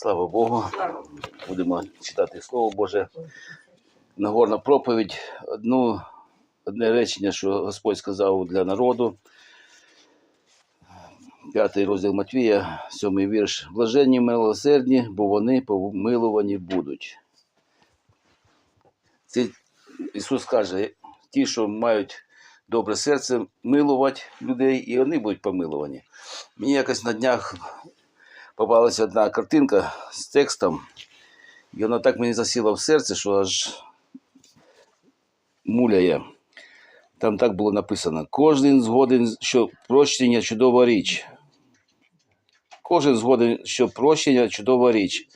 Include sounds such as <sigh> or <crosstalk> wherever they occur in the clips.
Слава Богу. Будемо читати Слово Боже. Нагорна проповідь. Одну, одне речення, що Господь сказав для народу. П'ятий розділ Матвія, сьомий вірш. Блаженні милосердні, бо вони помилувані будуть. Це Ісус каже, ті, що мають добре серце, милувати людей, і вони будуть помилувані. Мені якось на днях попалася одна картинка з текстом, і вона так мені засіла в серце, що аж муляє. Там так було написано: кожен згоден, що прощення чудова річ. Кожен згоден, що прощення чудова річ,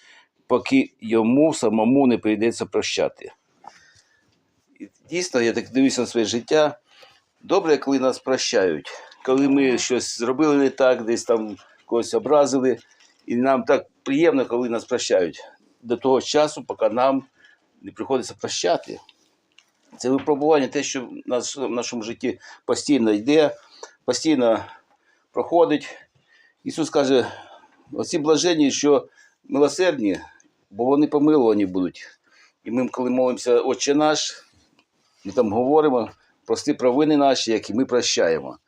поки йому самому не прийдеться прощати. І дійсно, я так дивлюся на своє життя. Добре, коли нас прощають, коли ми щось зробили не так, десь там когось образили, і нам так приємно, коли нас прощають. До того часу, поки нам не приходиться прощати. Це випробування, те, що в нашому житті постійно йде, постійно проходить. Ісус каже, оці блаженні, що милосердні, бо вони помилувані будуть. І ми, коли молимося Отче наш, ми там говоримо, прости провини наші, які ми прощаємо.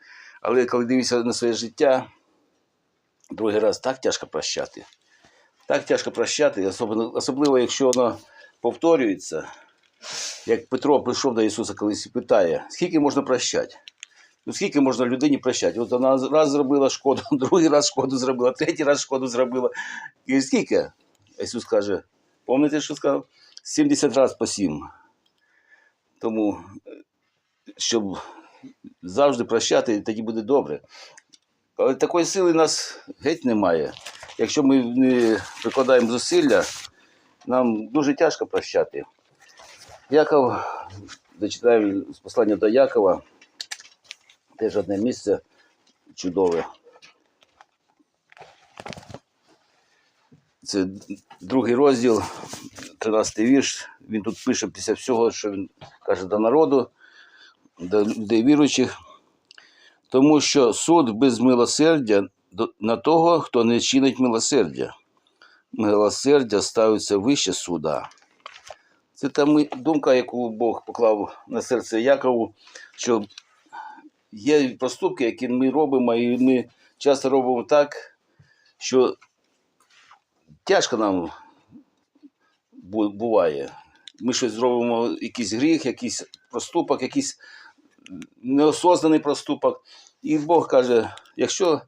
Але коли дивишся на своє життя, другий раз так тяжко прощати. Так тяжко прощати, особливо, особливо якщо воно повторюється. Як Петро прийшов до Ісуса колись і питає, скільки можна прощати? Ну скільки можна людині прощати? От вона раз зробила шкоду, <laughs> другий раз шкоду зробила, третій раз шкоду зробила. І скільки? Ісус каже, пам'ятаєте, що сказав? 70 разів по 7. Тому, е, щоб завжди прощати, тоді буде добре. Але такої сили в нас геть немає. Якщо ми не прикладаємо зусилля, нам дуже тяжко прощати. Яков, з послання до Якова, теж одне місце чудове. Це другий розділ, 13 вірш. Він тут пише після всього, що він каже до народу, до людей віруючих. Тому що суд без милосердя на того, хто не чинить милосердя. Милосердя ставиться вище суда. Це та думка, яку Бог поклав на серце Якову, що є проступки, які ми робимо, і ми часто робимо так, що тяжко нам буває. Ми щось зробимо, якийсь гріх, якийсь проступок, якийсь неосознаний проступок. І Бог каже: якщо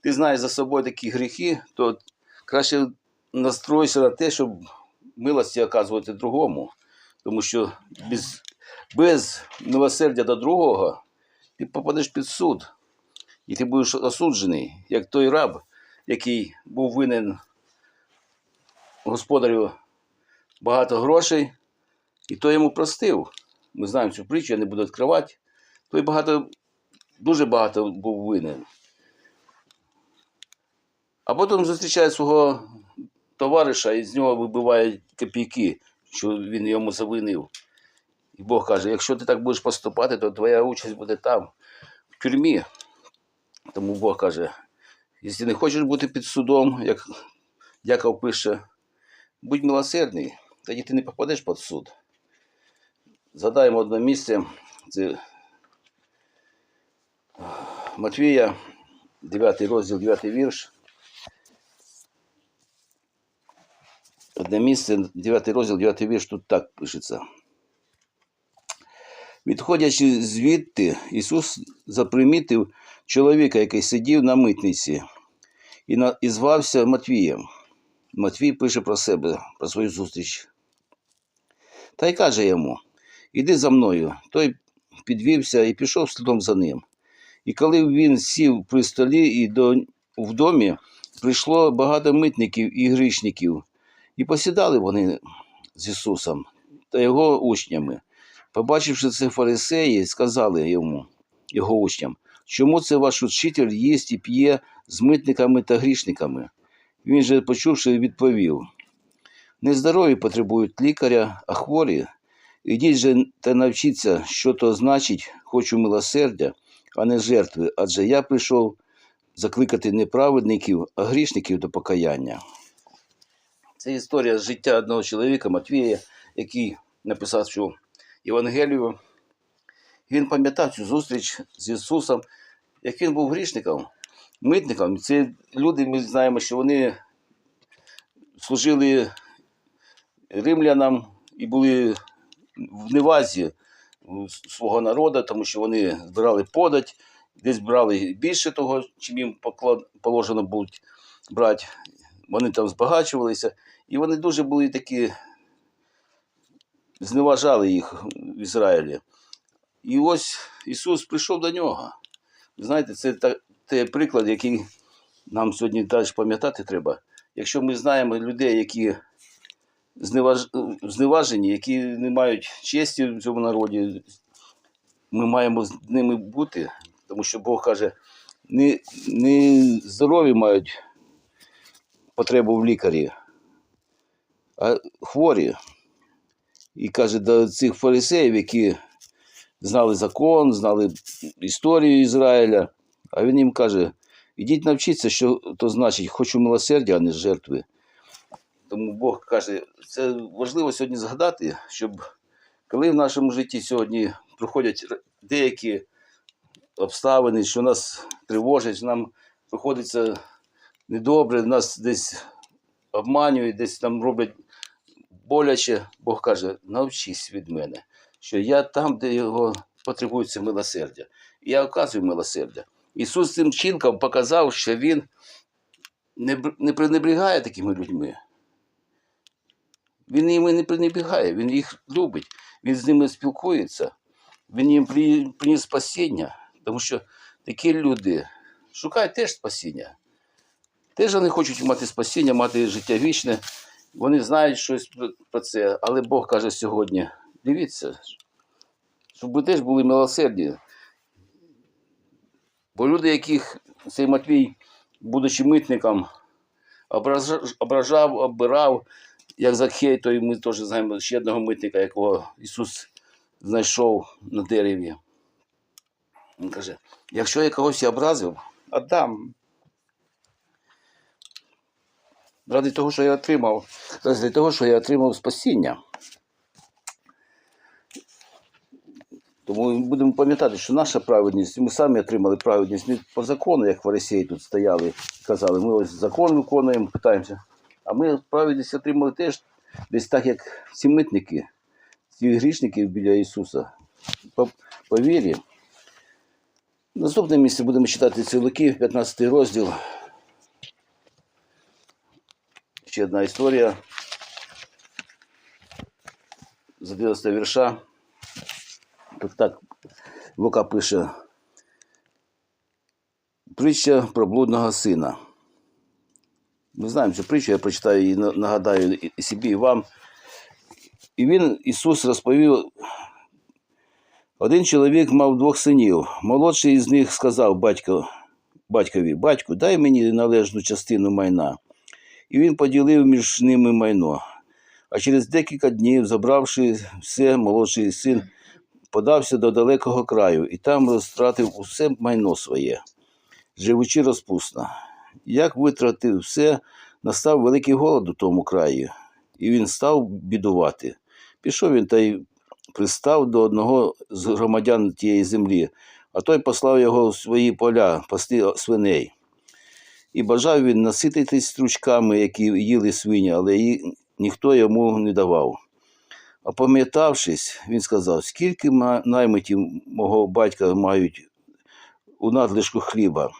ти знаєш за собою такі гріхи, то краще настройся на те, щоб милості оказувати другому. Тому що без, без милосердя до другого ти попадеш під суд. І ти будеш осуджений, як той раб, який був винен господарю багато грошей, і той йому простив. Ми знаємо цю притчу, я не буду відкривати. Той багато, дуже багато був винен. А потім зустрічає свого товариша і з нього вибиває копійки, що він йому завинив. І Бог каже, якщо ти так будеш поступати, то твоя участь буде там, в тюрмі. Тому Бог каже, якщо не хочеш бути під судом, як Яков пише, будь милосердний, тоді ти не попадеш під суд. Згадаємо одне місце, це Матвія, 9 розділ, 9 вірш. Одне місце, 9 розділ, 9 вірш, тут так пишеться. Відходячи звідти, Ісус запримітив чоловіка, який сидів на митниці, і, на, і звався Матвієм. Матвій пише про себе, про свою зустріч. Та й каже йому: Іди за мною. Той підвівся і пішов слідом за ним. І коли він сів при столі і до, в домі, прийшло багато митників і грішників, і посідали вони з Ісусом та його учнями. Побачивши це фарисеї, сказали йому, його учням, чому це ваш учитель їсть і п'є з митниками та грішниками? Він же, почувши, відповів: Нездорові потребують лікаря, а хворі. Ідіть же та навчіться, що то значить, хочу милосердя, а не жертви, адже я прийшов закликати не праведників, а грішників до покаяння. Це історія життя одного чоловіка, Матвія, який написав цю Євангелію. Він пам'ятав цю зустріч з Ісусом, як він був грішником, митником. Це люди, ми знаємо, що вони служили римлянам і були в невазі свого народу, тому що вони збирали подать, десь брали більше того, чим їм положено було брати. Вони там збагачувалися, і вони дуже були такі, зневажали їх в Ізраїлі. І ось Ісус прийшов до нього. Знаєте, це той приклад, який нам сьогодні теж пам'ятати треба. Якщо ми знаємо людей, які зневаж... зневажені, які не мають честі в цьому народі, ми маємо з ними бути, тому що Бог каже, не, не здорові мають потребу в лікарі, а хворі. І каже до цих фарисеїв, які знали закон, знали історію Ізраїля, а він їм каже: ідіть навчіться, що то значить, хочу милосердя, а не жертви. Тому Бог каже, це важливо сьогодні згадати, щоб коли в нашому житті сьогодні проходять деякі обставини, що нас тривожать, що нам приходиться недобре, нас десь обманюють, десь там роблять боляче, Бог каже, навчись від мене, що я там, де його потребується милосердя. Я оказую милосердя. Ісус цим чинком показав, що Він не пренебрігає такими людьми. Він ними не пренебігає, він їх любить, він з ними спілкується, він їм приніс спасіння, тому що такі люди шукають теж спасіння. Теж вони хочуть мати спасіння, мати життя вічне. Вони знають щось про- це, але Бог каже сьогодні: дивіться, щоб ви теж були милосердні. Бо люди, яких цей Матвій, будучи митником, ображав, обирав, як Закхей, то і ми теж знаємо ще одного митника, якого Ісус знайшов на дереві. Він каже: якщо я когось образив, отдам. Ради того, що я отримав, ради того, що я отримав спасіння. Тому будемо пам'ятати, що наша праведність, ми самі отримали праведність не по закону, як фарисеї тут стояли казали, ми ось закон виконуємо, питаємося. А ми праведність отримали теж десь так, як ці митники, ці грішники біля Ісуса. По, по вірі. Наступне місце будемо читати це Луки, 15 розділ. Ще одна історія. З 11 вірша. Так, так, Лука пише. Притча про блудного сина. Ми знаємо цю притчу, я прочитаю і нагадаю собі, і вам. І він, Ісус, розповів, один чоловік мав двох синів. Молодший із них сказав батько, батькові, батьку, дай мені належну частину майна. І він поділив між ними майно. А через декілька днів, забравши все, молодший син подався до далекого краю і там розтратив усе майно своє, живучи розпусно. Як витратив все, настав великий голод у тому краї, і він став бідувати. Пішов він та й пристав до одного з громадян тієї землі, а той послав його в свої поля пасти свиней. І бажав він насититись стручками, які їли свині, але її ніхто йому не давав. А пам'ятавшись, він сказав, скільки наймитів мого батька мають у надлишку хліба,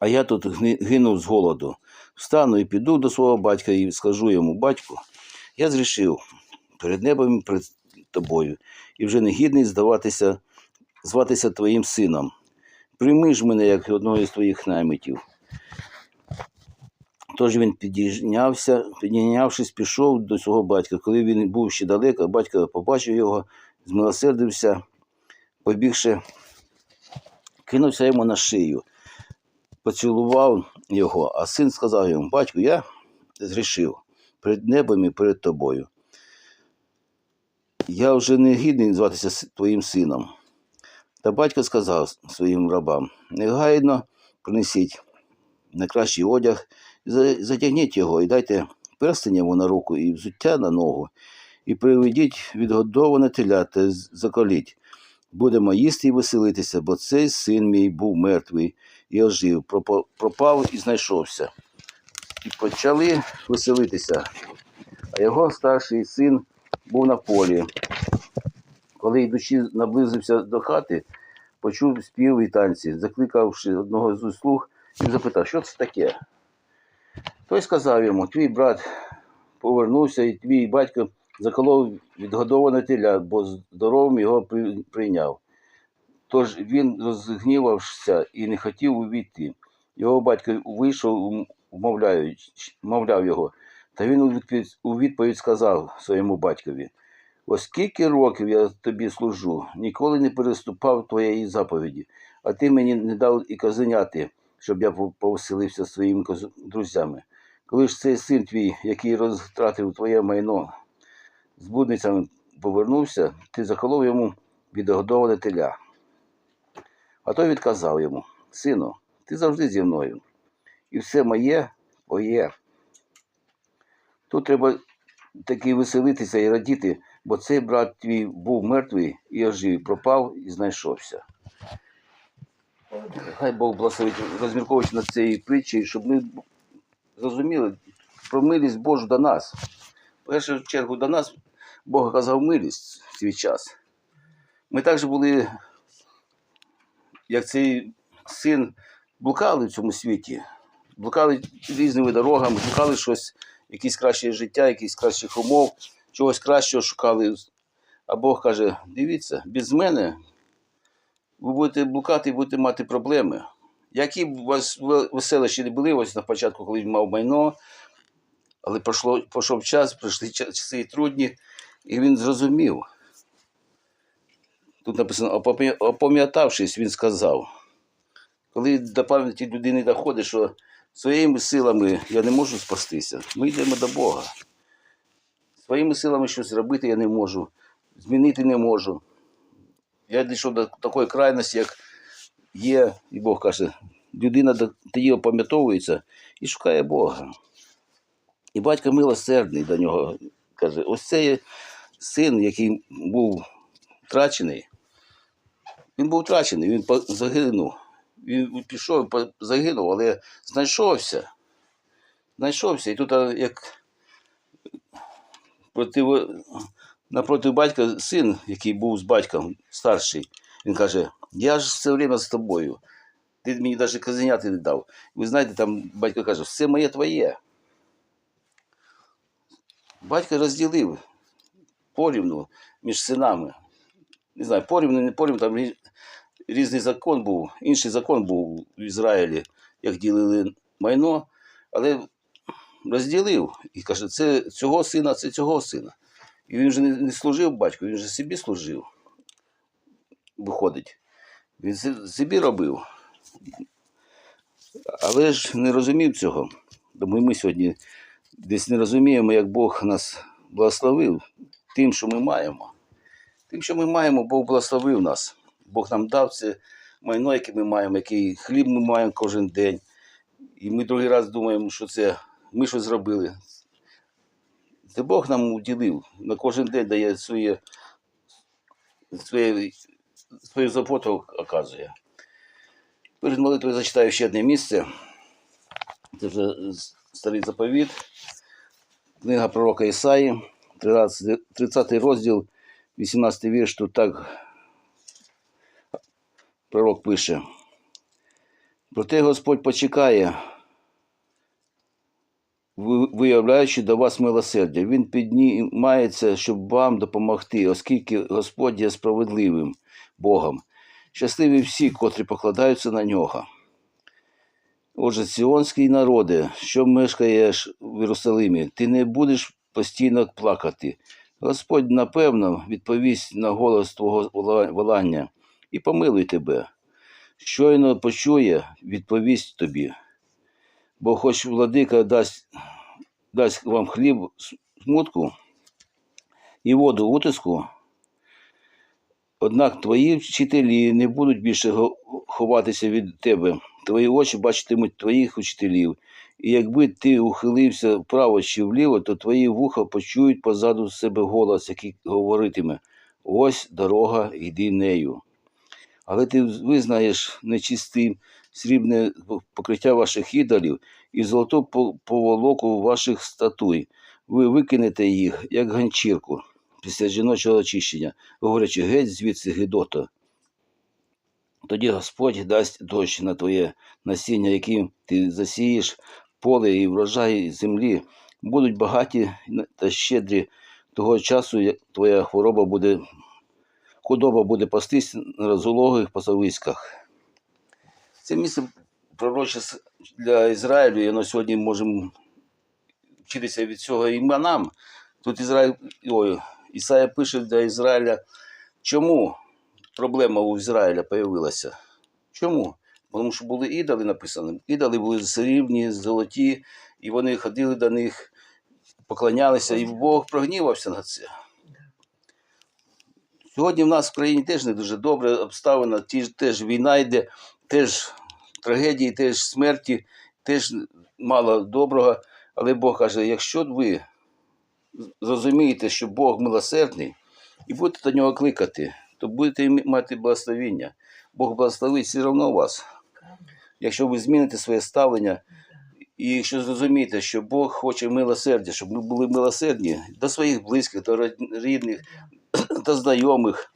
а я тут гинув з голоду. Встану і піду до свого батька і скажу йому, батьку, я зрішив перед небом і перед тобою, і вже не гідний здаватися, зватися твоїм сином. Прийми ж мене як одного із твоїх наймитів. Тож він підійнявся, підійнявшись, пішов до свого батька. Коли він був ще далеко, батько побачив його, змилосердився, побігши, кинувся йому на шию, поцілував його, а син сказав йому: Батьку, я зрішив перед небом і перед тобою. Я вже не гідний зватися твоїм сином. Та батько сказав своїм рабам: негайно принесіть найкращий одяг, затягніть його і дайте перстень йому на руку і взуття на ногу, і приведіть відгодоване теля та заколіть. Будемо їсти і веселитися, бо цей син мій був мертвий і ожив, пропав і знайшовся. І почали веселитися. А його старший син був на полі. Коли йдучи наблизився до хати, почув спів і танці, закликавши одного з слуг, він запитав, що це таке. Той сказав йому: твій брат повернувся, і твій батько заколов відгодоване теля, бо здоровим його прийняв. Тож він розгнівався і не хотів увійти. Його батько вийшов, мовляв його, та він у відповідь, сказав своєму батькові: Ось скільки років я тобі служу, ніколи не переступав твоєї заповіді, а ти мені не дав і казеняти, щоб я пов- повеселився своїми друзями. Коли ж цей син твій, який розтратив твоє майно, з будницями повернувся, ти заколов йому відгодоване теля. А той відказав йому: Сину, ти завжди зі мною, і все моє твоє. Тут треба таки веселитися і радіти, бо цей брат твій був мертвий і ожив, пропав і знайшовся. Хай Бог благословить, розмірковуючи над цією притчею, щоб ми зрозуміли про милість Божу до нас. В першу чергу до нас Бог оказав милість в свій час. Ми також були, як цей син, блукали в цьому світі, блукали різними дорогами, шукали щось, якесь краще життя, якісь кращих умов, чогось кращого шукали. А Бог каже: дивіться, без мене ви будете блукати і будете мати проблеми. Які б у вас ве- веселищі не були, ось на початку, коли він мав майно, але пройшов час, прийшли ча- часи трудні, і він зрозумів. Тут написано, опам'ятавшись, він сказав. Коли до пам'яті людини доходить, що своїми силами я не можу спастися, ми йдемо до Бога. Своїми силами щось зробити я не можу, змінити не можу. Я дійшов до такої крайності, як є, і Бог каже, людина тоді опам'ятовується і шукає Бога. І батько милосердний до нього каже: ось цей син, який був втрачений, він був втрачений, він загинув. Він пішов, загинув, але знайшовся. Знайшовся. І тут як проти, напроти батька син, який був з батьком старший, він каже: Я ж все время з тобою. Ти мені навіть казеняти не дав. Ви знаєте, там батько каже, все моє твоє. Батько розділив порівну між синами. Не знаю, порівну, не порівну, там різний закон був, інший закон був в Ізраїлі, як ділили майно, але розділив і каже, це цього сина, це цього сина. І він вже не, служив батьку, він вже собі служив. Виходить. Він собі робив. Але ж не розумів цього. Тому ми сьогодні десь не розуміємо, як Бог нас благословив тим, що ми маємо. Тим, що ми маємо, Бог благословив нас. Бог нам дав це майно, яке ми маємо, який хліб ми маємо кожен день. І ми другий раз думаємо, що це ми щось зробили. Це Бог нам уділив. На кожен день дає своє, своє, свою заботу оказує. Перед молитвою зачитаю ще одне місце. Це вже старий заповіт. Книга пророка Ісаї, 30 розділ, 18 вірш. Тут так пророк пише. Проте Господь почекає, виявляючи до вас милосердя. Він піднімається, щоб вам допомогти, оскільки Господь є справедливим Богом. Щасливі всі, котрі покладаються на нього. Отже, Сіонський народе, що мешкаєш в Єрусалимі, ти не будеш постійно плакати. Господь, напевно, відповість на голос твого волання і помилуй тебе. Щойно почує, відповість тобі. Бо хоч владика дасть, дасть вам хліб смутку і воду утиску, Однак твої вчителі не будуть більше ховатися від тебе. Твої очі бачитимуть твоїх учителів, І якби ти ухилився вправо чи вліво, то твої вуха почують позаду себе голос, який говоритиме: ось дорога, йди нею. Але ти визнаєш нечистим срібне покриття ваших ідолів і золоту поволоку ваших статуй. Ви викинете їх, як ганчірку, після жіночого очищення, говорячи геть звідси Гедото. Тоді Господь дасть дощ на твоє насіння, яким ти засієш поле і врожай землі, будуть багаті та щедрі. Того часу як твоя хвороба буде, худоба буде пастись на розлогих пасовиськах. Це місце пророче для Ізраїлю, і на сьогодні можемо вчитися від цього і ми нам. Тут Ізраїль, ой, Ісая пише для Ізраїля, чому проблема у Ізраїля появилася. Чому? Тому що були ідоли написані. Ідоли були срібні, золоті, і вони ходили до них, поклонялися, і Бог прогнівався на це. Сьогодні в нас в країні теж не дуже добре обставина, теж війна йде, теж трагедії, теж смерті, теж мало доброго. Але Бог каже, якщо ви зрозумієте, що Бог милосердний, і будете до нього кликати, то будете мати благословіння. Бог благословить все одно вас. Якщо ви зміните своє ставлення, і якщо зрозумієте, що Бог хоче милосердя, щоб ми були милосердні до своїх близьких, до рідних, до знайомих,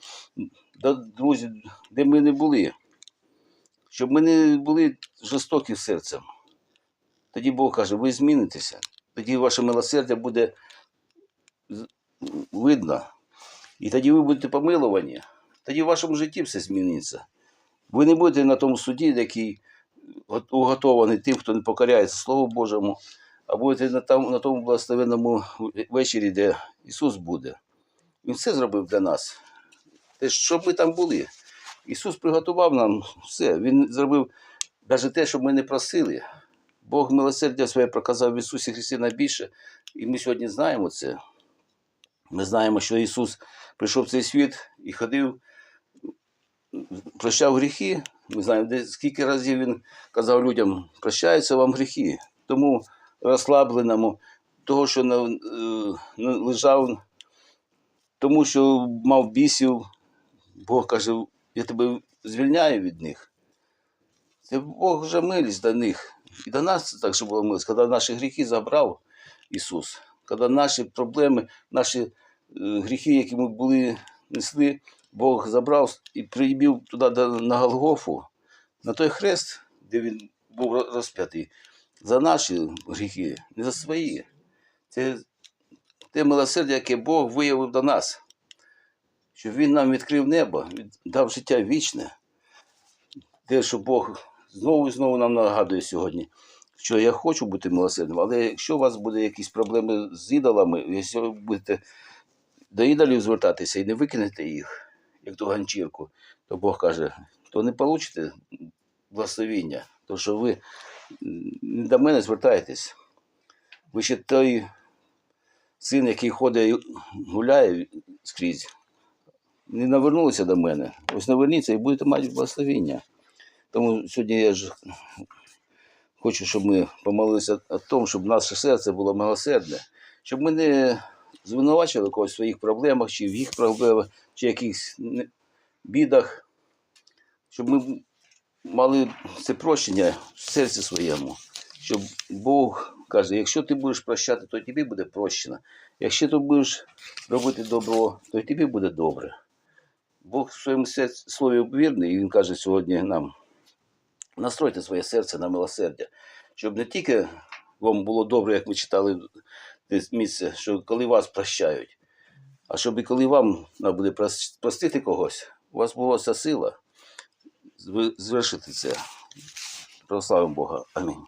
до друзів, де ми не були, щоб ми не були жорстокі серцем. Тоді Бог каже, ви змінитеся. Тоді ваше милосердя буде видно. І тоді ви будете помилувані. Тоді в вашому житті все зміниться. Ви не будете на тому суді, який уготований тим, хто не покоряється Слову Божому, а будете на тому благословенному вечорі, де Ісус буде. Він все зробив для нас. Те, щоб ми там були. Ісус приготував нам все. Він зробив навіть те, що ми не просили. Бог милосердя своє проказав в Ісусі Христі найбільше. І ми сьогодні знаємо це. Ми знаємо, що Ісус прийшов в цей світ і ходив, прощав гріхи. Ми знаємо, де, скільки разів Він казав людям, прощаються вам гріхи. Тому розслабленому, того, що на, е, лежав, тому що мав бісів, Бог каже, я тебе звільняю від них. Це Бог вже милість до них. І до нас це так же було милість, коли наші гріхи забрав Ісус, коли наші проблеми, наші е, гріхи, які ми були, несли, Бог забрав і прибів туди на Голгофу, на той хрест, де він був розп'ятий, за наші гріхи, не за свої. Це те милосердя, яке Бог виявив до нас, щоб Він нам відкрив небо, дав життя вічне. Те, що Бог знову і знову нам нагадує сьогодні, що я хочу бути милосердним, але якщо у вас буде якісь проблеми з ідолами, якщо ви будете до ідолів звертатися і не викинете їх, як ту ганчірку, то Бог каже, то не получите благословіння, тому що ви до мене звертаєтесь. Ви ще той син, який ходить гуляє скрізь, не навернулися до мене. Ось наверніться і будете мати благословіння. Тому сьогодні я ж хочу, щоб ми помолилися о тому, щоб наше серце було милосердне, щоб ми не звинувачили когось в своїх проблемах, чи в їх проблемах, чи якихось бідах, щоб ми мали це прощення в серці своєму, щоб Бог каже, якщо ти будеш прощати, то тобі буде прощено. Якщо ти будеш робити добро, то тобі буде добре. Бог в своєму слові вірний, і Він каже сьогодні нам: настройте своє серце на милосердя, щоб не тільки вам було добре, як ми читали місце, що коли вас прощають, а щоб і коли вам треба буде простити когось, у вас була вся сила зв- звершити це. Прославимо Бога. Амінь.